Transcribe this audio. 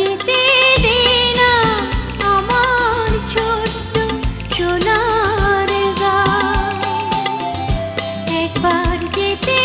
যেতে দে না আমার ছোট্ট সোনার গা একবার যেতে